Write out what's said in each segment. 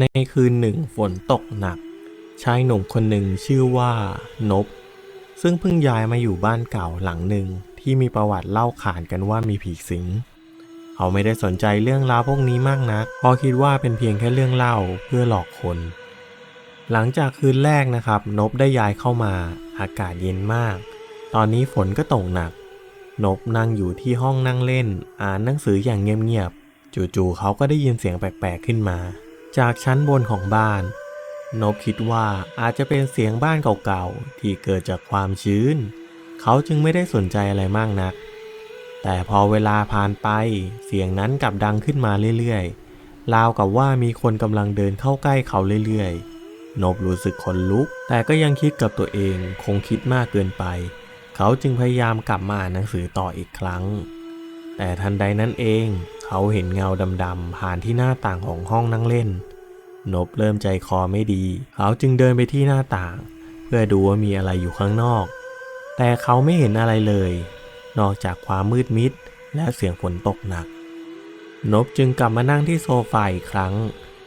ในคืนหนึ่งฝนตกหนัก ชายหนุ่มคนหนึ่งชื่อว่านบ ซึ่งเพิ่งย้ายมาอยู่บ้านเก่าหลังหนึ่งที่มีประวัติเล่าขานกันว่ามีผีสิง เขาไม่ได้สนใจเรื่องราวพวกนี้มากนักเพราะคิดว่าเป็นเพียงแค่เรื่องเล่าเพื่อหลอกคน หลังจากคืนแรกนะครับ นบได้ย้ายเข้ามา อากาศเย็นมาก ตอนนี้ฝนก็ตกหนัก นบนั่งอยู่ที่ห้องนั่งเล่น อ่านหนังสืออย่างเงียบๆจู่ๆเขาก็ได้ยินเสียงแปลกๆขึ้นมา จากชั้นบนของบ้าน นบคิดว่าอาจจะเป็นเสียงบ้านเก่าๆ ที่เกิดจากความชื้น เขาจึงไม่ได้สนใจอะไรมากนัก แต่พอเวลาผ่านไปเสียงนั้นกลับดังขึ้นมาเรื่อยๆ ราวกับว่ามีคนกำลังเดินเข้าใกล้เขาเรื่อยๆ นบรู้สึกขนลุก แต่ก็ยังคิดกับตัวเองคงคิดมากเกินไป เขาจึงพยายามกลับมาอ่านหนังสือต่ออีกครั้ง แต่ทันใดนั้นเอง เขาเห็นเงาดำๆผ่านที่หน้าต่างของห้องนั่งเล่น นบเริ่มใจคอไม่ดี เขาจึงเดินไปที่หน้าต่าง เพื่อดูว่ามีอะไรอยู่ข้างนอก แต่เขาไม่เห็นอะไรเลย นอกจากความมืดมิดและเสียงฝนตกหนัก นบจึงกลับมานั่งที่โซฟาอีกครั้ง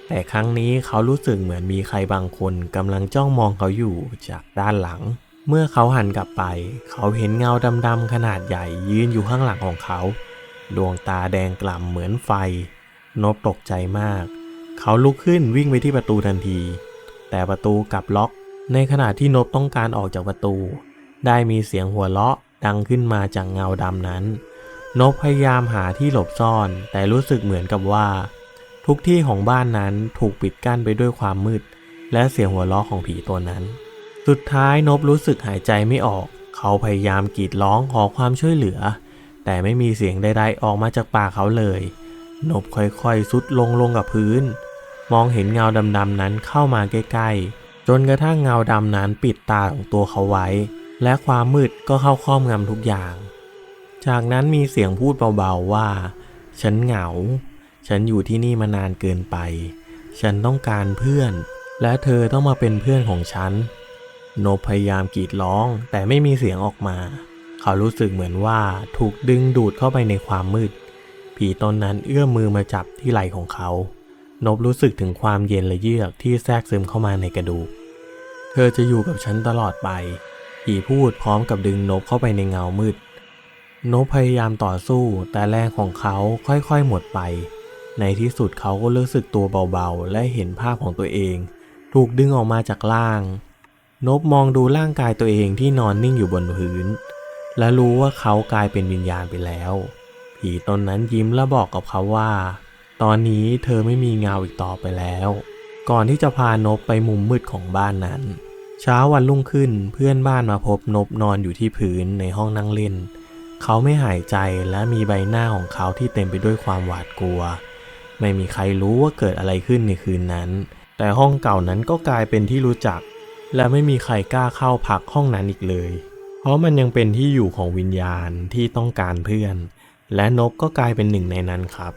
แต่ครั้งนี้เขารู้สึกเหมือนมีใครบางคนกำลังจ้องมองเขาอยู่จากด้านหลังเมื่อเขาหันกลับไป เขาเห็นเงาดำๆขนาดใหญ่ยืนอยู่ข้างหลังของเขา ดวงตาแดงกล่ำเหมือนไฟ นบตกใจมาก เขาลุกขึ้นวิ่งไปที่ประตูทันที แต่ประตูกลับล็อก ในขณะที่นบต้องการออกจากประตู ได้มีเสียงหัวเราะดังขึ้นมาจากเงาดำนั้น นบพยายามหาที่หลบซ่อน แต่รู้สึกเหมือนกับว่า ทุกที่ของบ้านนั้นถูกปิดกั้นไปด้วยความมืด และเสียงหัวเราะของผีตัวนั้น สุดท้ายนบรู้สึกหายใจไม่ออก เขาพยายามกรีดร้องขอความช่วยเหลือ แต่ไม่มีเสียงใดๆออกมาจากปากเขาเลย นบค่อยๆซุดลงลงกับพื้น มองเห็นเงาดำๆนั้นเข้ามาใกล้ๆ จนกระทั่งเงาดำนั้นปิดตาของตัวเขาไว้ และความมืดก็เข้าครอบงำทุกอย่าง จากนั้นมีเสียงพูดเบาๆว่า ฉันเหงา ฉันอยู่ที่นี่มานานเกินไป ฉันต้องการเพื่อน และเธอต้องมาเป็นเพื่อนของฉัน โนบพยายามกรีดร้องแต่ไม่มีเสียงออกมา เขารู้สึกเหมือนว่าถูกดึงดูดเข้าไปในความมืด ผีตนนั้นเอื้อมมือมาจับที่ไหล่ของเขา นบรู้สึกถึงความเย็นและเยือกที่แทรกซึมเข้ามาในกระดูก เธอจะอยู่กับฉันตลอดไป ผีพูดพร้อมกับดึงนบเข้าไปในเงามืด นบพยายามต่อสู้แต่แรงของเขาค่อยๆหมดไป ในที่สุดเขาก็รู้สึกตัวเบาๆ และเห็นภาพของตัวเอง ถูกดึงออกมาจากล่าง นบมองดูร่างกายตัวเองที่นอนนิ่งอยู่บนพื้น และรู้ว่าเขากลายเป็นวิญญาณไปแล้ว ผีตนนั้นยิ้มและบอกกับเขาว่า ตอนนี้เธอไม่มีเงาอีกต่อไปแล้ว ก่อนที่จะพานบไปมุมมืดของบ้านนั้น เช้าวันรุ่งขึ้นเพื่อนบ้านมาพบนบนอนอยู่ที่พื้นในห้องนั่งเล่น เขาไม่หายใจและมีใบหน้าของเขาที่เต็มไปด้วยความหวาดกลัว ไม่มีใครรู้ว่าเกิดอะไรขึ้นในคืนนั้น แต่ห้องเก่านั้นก็กลายเป็นที่รู้จัก และไม่มีใครกล้าเข้าพักห้องนั้นอีกเลย เพราะมันยังเป็นที่อยู่ของวิญญาณที่ต้องการเพื่อน และนกก็กลายเป็นหนึ่งในนั้นครับ